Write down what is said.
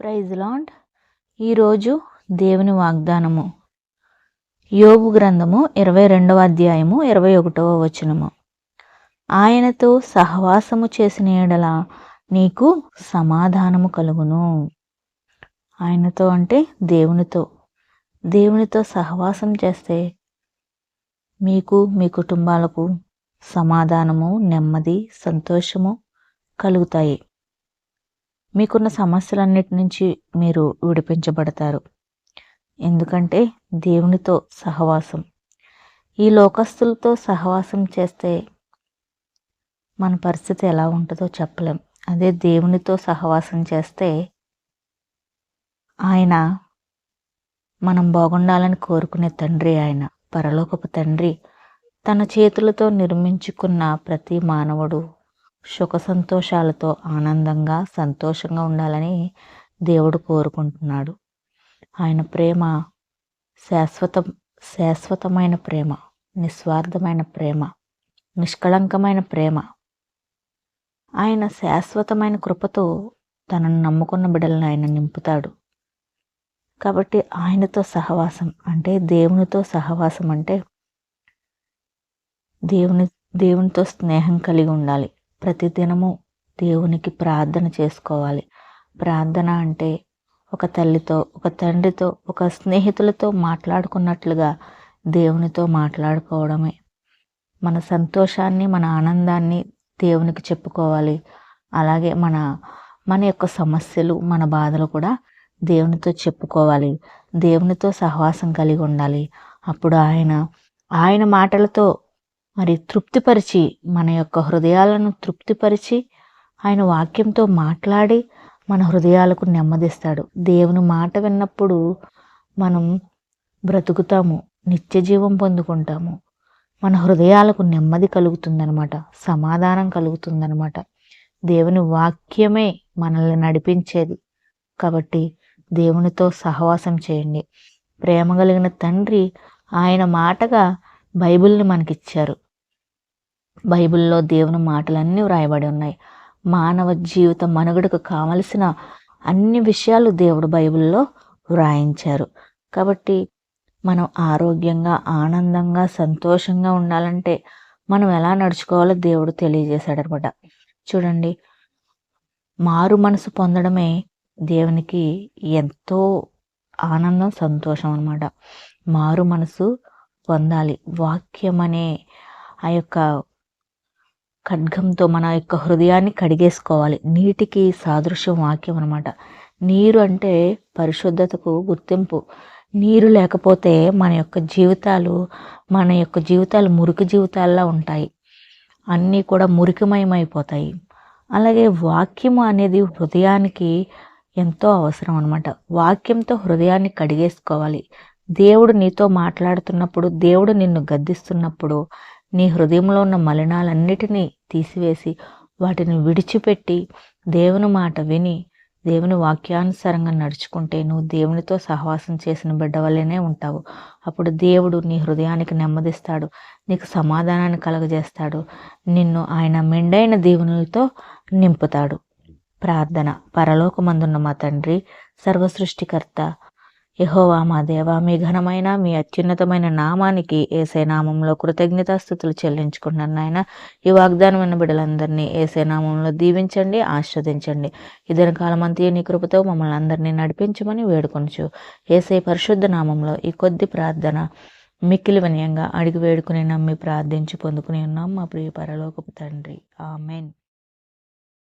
Praise land ఈరోజు దేవుని వాగ్దానము. యోగు గ్రంథము ఇరవై రెండవ అధ్యాయము ఇరవై ఒకటవ వచనము. ఆయనతో సహవాసము చేసిన ఎడల నీకు సమాధానము కలుగును. ఆయనతో అంటే దేవునితో. దేవునితో సహవాసం చేస్తే మీకు మీ కుటుంబాలకు సమాధానము నెమ్మది సంతోషము కలుగుతాయి. మీకున్న సమస్యలన్నిటి నుంచి మీరు విడిపించబడతారు. ఎందుకంటే దేవునితో సహవాసం. ఈ లోకస్తులతో సహవాసం చేస్తే మన పరిస్థితి ఎలా ఉంటుందో చెప్పలేం. అదే దేవునితో సహవాసం చేస్తే ఆయన మనం బాగుండాలని కోరుకునే తండ్రి ఆయన పరలోకపు తండ్రి తన చేతులతో నిర్మించుకున్న ప్రతి మానవుడు సుఖ సంతోషాలతో ఆనందంగా సంతోషంగా ఉండాలని దేవుడు కోరుకుంటున్నాడు. ఆయన ప్రేమ శాశ్వతం శాశ్వతమైన ప్రేమ నిస్వార్థమైన ప్రేమ నిష్కళంకమైన ప్రేమ. ఆయన శాశ్వతమైన కృపతో తనను నమ్ముకున్న బిడ్డలను ఆయన నింపుతాడు. కాబట్టి ఆయనతో సహవాసం అంటే దేవునితో సహవాసం అంటే దేవుని దేవునితో స్నేహం కలిగి ఉండాలి. ప్రతిదినము దేవునికి ప్రార్థన చేసుకోవాలి. ప్రార్థన అంటే ఒక తల్లితో ఒక తండ్రితో ఒక స్నేహితులతో మాట్లాడుకున్నట్లుగా దేవునితో మాట్లాడుకోవడమే. మన సంతోషాన్ని మన ఆనందాన్ని దేవునికి చెప్పుకోవాలి. అలాగే మన మన యొక్క సమస్యలు మన బాధలు కూడా దేవునితో చెప్పుకోవాలి. దేవునితో సహవాసం కలిగి ఉండాలి. అప్పుడు ఆయన ఆయన మాటలతో మరి తృప్తిపరిచి మన యొక్క హృదయాలను తృప్తిపరిచి ఆయన వాక్యంతో మాట్లాడి మన హృదయాలకు నెమ్మదిస్తాడు. దేవుని మాట విన్నప్పుడు మనం బ్రతుకుతాము నిత్య జీవం పొందుకుంటాము. మన హృదయాలకు నెమ్మది కలుగుతుందనమాట సమాధానం కలుగుతుందనమాట దేవుని వాక్యమే మనల్ని నడిపించేది. కాబట్టి దేవునితో సహవాసం చేయండి. ప్రేమ కలిగిన తండ్రి ఆయన మాటగా బైబిల్ని మనకిచ్చారు. బైబిల్లో దేవుని మాటలన్నీ వ్రాయబడి ఉన్నాయి. మానవ జీవిత మనుగడకు కావలసిన అన్ని విషయాలు దేవుడు బైబిల్లో వ్రాయించారు. కాబట్టి మనం ఆరోగ్యంగా ఆనందంగా సంతోషంగా ఉండాలంటే మనం ఎలా నడుచుకోవాలో దేవుడు తెలియజేశాడు అనమాట చూడండి మారు మనసు పొందడమే దేవునికి ఎంతో ఆనందం సంతోషం అనమాట మారు మనసు పొందాలి. వాక్యం అనే ఆ యొక్క ఖడ్గంతో మన యొక్క హృదయాన్ని కడిగేసుకోవాలి. నీటికి సాదృశ్యం వాక్యం అనమాట నీరు అంటే పరిశుద్ధతకు గుర్తింపు. నీరు లేకపోతే మన యొక్క జీవితాలు మన యొక్క జీవితాలు మురికి జీవితాల్లో ఉంటాయి. అన్నీ కూడా మురికిమయమైపోతాయి. అలాగే వాక్యము అనేది హృదయానికి ఎంతో అవసరం అనమాట వాక్యంతో హృదయాన్ని కడిగేసుకోవాలి. దేవుడు నీతో మాట్లాడుతున్నప్పుడు దేవుడు నిన్ను గద్దిస్తున్నప్పుడు నీ హృదయంలో ఉన్న మలినాలన్నిటినీ తీసివేసి వాటిని విడిచిపెట్టి దేవుని మాట విని దేవుని వాక్యానుసారంగా నడుచుకుంటే నువ్వు దేవునితో సహవాసం చేసిన బిడ్డ వల్లనే ఉంటావు. అప్పుడు దేవుడు నీ హృదయానికి నెమ్మదిస్తాడు నీకు సమాధానాన్ని కలగజేస్తాడు నిన్ను ఆయన మెండైన దేవునితో నింపుతాడు. ప్రార్థన. పరలోకమందున్న మా తండ్రి సర్వసృష్టికర్త యహోవా మా దేవా మీ ఘనమైన మీ అత్యున్నతమైన నామానికి ఏసే నామంలో కృతజ్ఞతాస్థుతులు చెల్లించుకున్నాను నాయన. ఈ వాగ్దానమైన బిడ్డలందరినీ ఏసే నామంలో దీవించండి ఆస్వాదించండి ఇద్దరు కాలమంతి నీ కృపతో మమ్మల్ని అందరినీ నడిపించమని వేడుకొనచ్చు ఏసే పరిశుద్ధ నామంలో ఈ కొద్ది ప్రార్థన మిక్కిలి వినయంగా అడిగి వేడుకుని నమ్మి ప్రార్థించి పొందుకుని ఉన్నాం మా ప్రియ పరలోకపు తండ్రి. ఆమెన్.